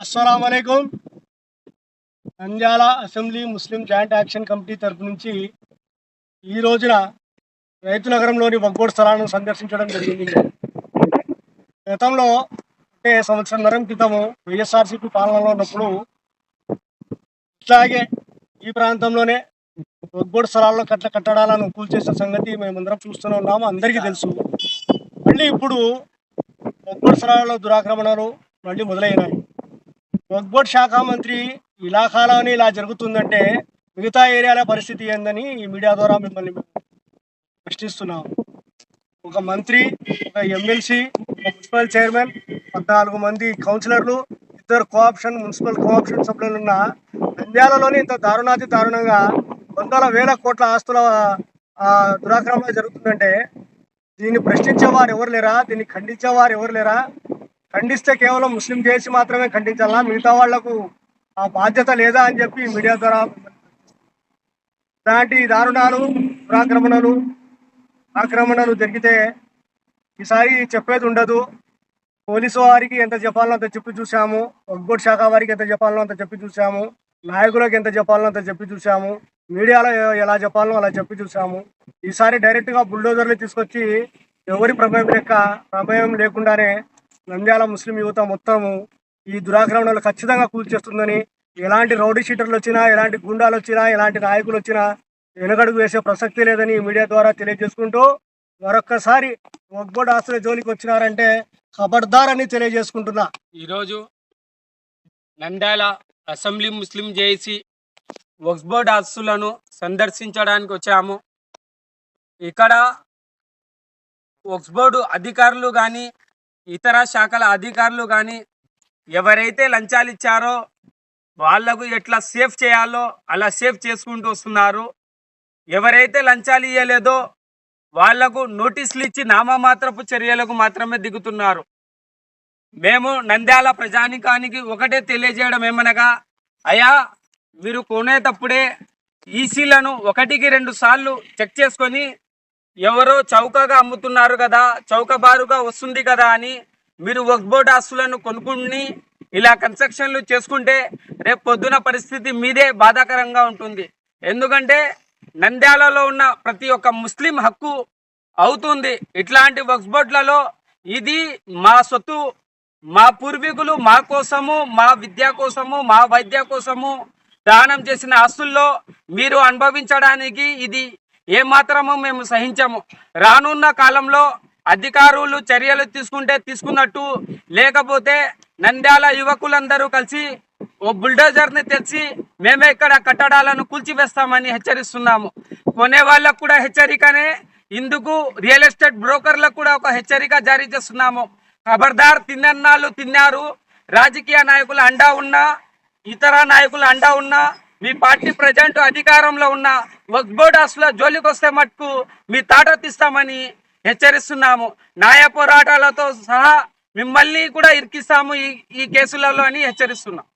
అస్సలం అయికం Nandyal assembly Muslim joint action committee తరపు నుంచి ఈ రోజున రైతు నగరంలోని వగ్గోడు స్థలాలను సందర్శించడం జరిగింది. గతంలో అంటే సంవత్సరంన్నర క్రితము వైఎస్ఆర్సీపీ పాలనలో ఉన్నప్పుడు ఇట్లాగే ఈ ప్రాంతంలోనే వగ్గోడు స్థలాల్లో కట్ల కట్టడాలను కూల్చేసిన సంగతి మేమందరం చూస్తూనే ఉన్నాము అందరికీ తెలుసు. మళ్ళీ ఇప్పుడు వగ్గోడు స్థలాల్లో దురాక్రమణలు మళ్ళీ మొదలైనాయి. వక్బోర్డ్ శాఖ మంత్రి ఇలాఖాలోనే ఇలా జరుగుతుందంటే మిగతా ఏరియాల పరిస్థితి ఏందని ఈ మీడియా ద్వారా మిమ్మల్ని ప్రశ్నిస్తున్నాం. ఒక మంత్రి ఒక ఎమ్మెల్సీ ఒక మున్సిపల్ చైర్మన్ పద్నాలుగు మంది కౌన్సిలర్లు ఇద్దరు కోఆప్షన్ మున్సిపల్ కోఆప్షన్ సభ్యులు ఉన్న నంద్యాలలోని ఇంత దారుణాతి దారుణంగా వందల వేల కోట్ల ఆస్తుల దురాక్రమణ జరుగుతుందంటే దీన్ని ప్రశ్నించే వారు ఎవరు లేరా? దీన్ని ఖండించే వారు ఎవరు లేరా? ఖండిస్తే కేవలం ముస్లిం చేసి మాత్రమే ఖండించాలా? మిగతా వాళ్ళకు ఆ బాధ్యత లేదా అని చెప్పి మీడియా ద్వారా ఇలాంటి దారుణాలు దురాక్రమణలు ఆక్రమణలు జరిగితే ఈసారి చెప్పేది ఉండదు. పోలీసు వారికి ఎంత చెప్పాలో అంత చెప్పి చూసాము ఒగ్గోడు శాఖ వారికి ఎంత చెప్పాలో అంత చెప్పి చూసాము నాయకులకు ఎంత చెప్పాలో అంత చెప్పి చూసాము మీడియాలో ఎలా చెప్పాలో అలా చెప్పి చూసాము ఈసారి డైరెక్ట్గా బుల్డోజర్లు తీసుకొచ్చి ఎవరి ప్రమేయం లెక్క ప్రమేయం లేకుండానే నంద్యాల ముస్లిం యువత మొత్తము ఈ దురాక్రమణలు ఖచ్చితంగా కూల్చేస్తుందని ఎలాంటి రౌడీ షీటర్లు వచ్చినా ఎలాంటి గుండాలు వచ్చినా ఎలాంటి నాయకులు వచ్చినా వెనకడుగు వేసే ప్రసక్తి లేదని మీడియా ద్వారా తెలియజేసుకుంటూ మరొక్కసారి ఒగ్గోడు ఆస్తుల జోలికి వచ్చినారంటే ఖబర్దార్ అని తెలియజేసుకుంటున్నా. ఈరోజు Nandyal assembly Muslim JAC Waqf Board ఆస్తులను సందర్శించడానికి వచ్చాము. ఇక్కడ వక్స్బోర్డు అధికారులు కానీ ఇతర శాఖల అధికారులు కానీ ఎవరైతే లంచాలు ఇచ్చారో వాళ్ళకు ఎట్లా సేఫ్ చేయాలో అలా సేఫ్ చేసుకుంటూ వస్తున్నారు. ఎవరైతే లంచాలు ఇవ్వలేదో వాళ్ళకు నోటీసులు ఇచ్చి నామమాత్రపు చర్యలకు మాత్రమే దిగుతున్నారు. మేము నంద్యాల ప్రజానికానికి ఒకటే తెలియజేయడం ఏమనగా అయా మీరు కొనేటప్పుడే ఈసీలను ఒకటికి రెండు సార్లు చెక్ చేసుకొని ఎవరో చౌకగా అమ్ముతున్నారు కదా చౌకబారుగా వస్తుంది కదా అని మీరు వర్క్ బోర్డ్ ఆస్తులను కొనుక్కుని ఇలా కన్స్ట్రక్షన్లు చేసుకుంటే రేపు పొద్దున పరిస్థితి మీదే బాధాకరంగా ఉంటుంది. ఎందుకంటే నంద్యాలలో ఉన్న ప్రతి ఒక్క ముస్లిం హక్కు అవుతుంది. ఇట్లాంటి వర్క్ బోర్డులలో ఇది మా సొత్తు మా పూర్వీకులు మా కోసము మా విద్య కోసము మా వైద్య కోసము దానం చేసిన ఆస్తుల్లో మీరు అనుభవించడానికి ఇది ఏమాత్రము మేము సహించము. రానున్న కాలంలో అధికారులు చర్యలు తీసుకుంటే తీసుకున్నట్టు లేకపోతే నంద్యాల యువకులందరూ కలిసి ఓ బుల్డోజర్ని తెచ్చి మేమే ఇక్కడ కట్టడాలను కూల్చివేస్తామని హెచ్చరిస్తున్నాము. కొనే వాళ్ళకు కూడా హెచ్చరికనే ఇందుకు రియల్ ఎస్టేట్ బ్రోకర్లకు కూడా ఒక హెచ్చరిక జారీ చేస్తున్నాము. ఖబర్దార్ తిన్నన్నాళ్ళు తిన్నారు రాజకీయ నాయకుల అండా ఉన్నా ఇతర నాయకుల అండా ఉన్నా మీ పార్టీ ప్రజెంట్ అధికారంలో ఉన్న వక్ జోలికి వస్తే మటుకు మీ తాట తీస్తామని హెచ్చరిస్తున్నాము. న్యాయ పోరాటాలతో సహా మిమ్మల్ని కూడా ఇరికిస్తాము ఈ ఈ కేసులలో అని హెచ్చరిస్తున్నాం.